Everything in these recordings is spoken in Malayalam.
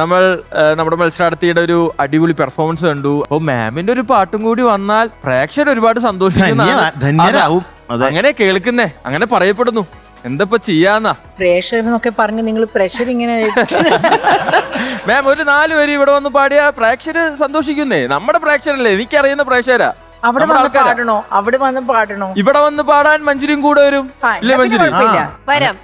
നമ്മൾ നമ്മുടെ മത്സരാർത്ഥിയുടെ ഒരു അടിപൊളി പെർഫോമൻസ് കണ്ടു. അപ്പൊ മാമിന്റെ ഒരു പാട്ടും കൂടി വന്നാൽ പ്രേക്ഷകർ ഒരുപാട് സന്തോഷിക്കുന്നതാണ്. ധന്യരാവും. അങ്ങനെ കേൾക്കുന്നേ അങ്ങനെ പറയപ്പെടുന്നു. എന്തപ്പോ ചെയ്യാന്നാ? പ്രേഷർ എന്നൊക്കെ പറഞ്ഞ് നിങ്ങൾ പ്രഷർ ഇങ്ങനെ മാം ഒരു നാല് പേര് ഇവിടെ വന്ന് പാടിയ പ്രേക്ഷകര് സന്തോഷിക്കുന്നേ. നമ്മുടെ പ്രേക്ഷകരല്ലേ എനിക്കറിയുന്ന പ്രേക്ഷകരാ. അവിടെ വന്ന് പാടണോ? അവിടെ വന്ന് പാടണോ? ഇവിടെ വന്ന് പാടാൻ മഞ്ജുരിയും കൂടെ വരും. ഇല്ലേ മഞ്ജുരി. വരാം.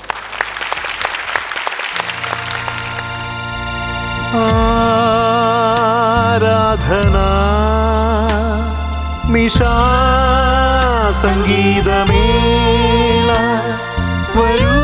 ആരാധന. നിശാ സംഗീതമേള. വരൂ.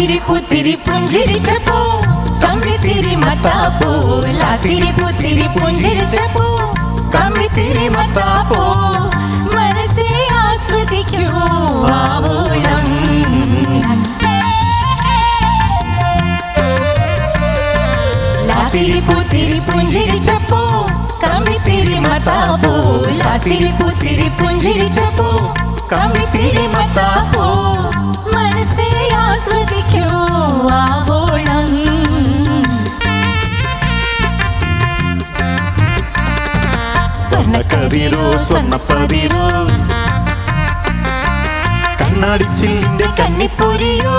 തിരിപ്പു തിരിപ്പുഞ്ചിരിച്ചപ്പോ. കമ്മി തിരി മത്താപ്പോല തിരിപ്പു തിരിപ്പുഞ്ചിരിച്ചപ്പോ. കമ്മി തിരി മത്താപ്പോ മനസ്സെ ആസ്വദിക്കൂ. ആവോളം. തിരിപ്പു തിരിപ്പുഞ്ചിരിച്ചപ്പോ. കമ്മി തിരി മത്താപ്പോല തിരിപ്പു തിരിപ്പുഞ്ചിരിച്ചപ്പോ. കമ്മി തിരി മത്താപ്പോ ആസ്വദിക്കൂ ആവോളം. കണ്ണാടിച്ചിന്റെ കന്നിപ്പൊരിയോ.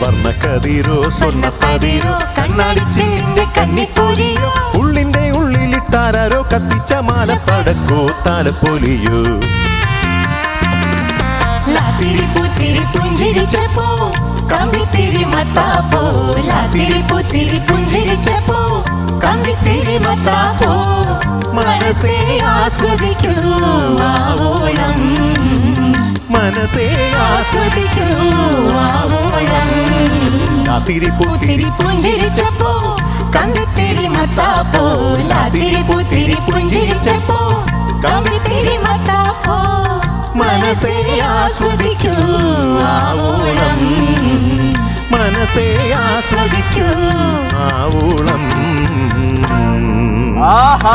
വർണക്കതിരോ സ്വർണപ്പതിരോ കണ്ണാടിച്ചിലിന്റെ കന്നിപ്പൊരിയോ. ഉള്ളിന്റെ ഉള്ളിലിട്ടാരോ കത്തിച്ച മാലപ്പടക്കോ താലപ്പൊലിയോ. ലാത്തിരി പുത്തിരി പുഞ്ചിരിച്ചപ്പോ കമ്പിത്തിരി മത്താപ്പോ ലാത്തിരി പുത്തിരി പുഞ്ചിരിച്ചപ്പോ കമ്പിത്തിരി മത്താപ്പോ മനസ്സേ ആസ്വദിക്കൂ ആവോളം. മനസ്സേ ആസ്വദിക്കൂ ആവോളം. ലാത്തിരി പുത്തിരി പുഞ്ചിരിച്ചപ്പോ കമ്പിത്തിരി മത്താപ്പോ ലാത്തിരി പുത്തിരി പുഞ്ചിരിച്ചപ്പോ കമ്പിത്തിരി മത്താപ്പോ. മനസ്സേ ആസ്വദിക്കൂ ആവോളം. മനസ്സേ ആസ്വദിക്കൂ. ആവോളം. ആഹാ.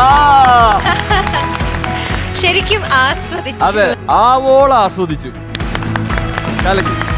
ശരിക്കും ആസ്വദിച്ചു. അതെ ആവോളം ആസ്വദിച്ചു. കലക്കി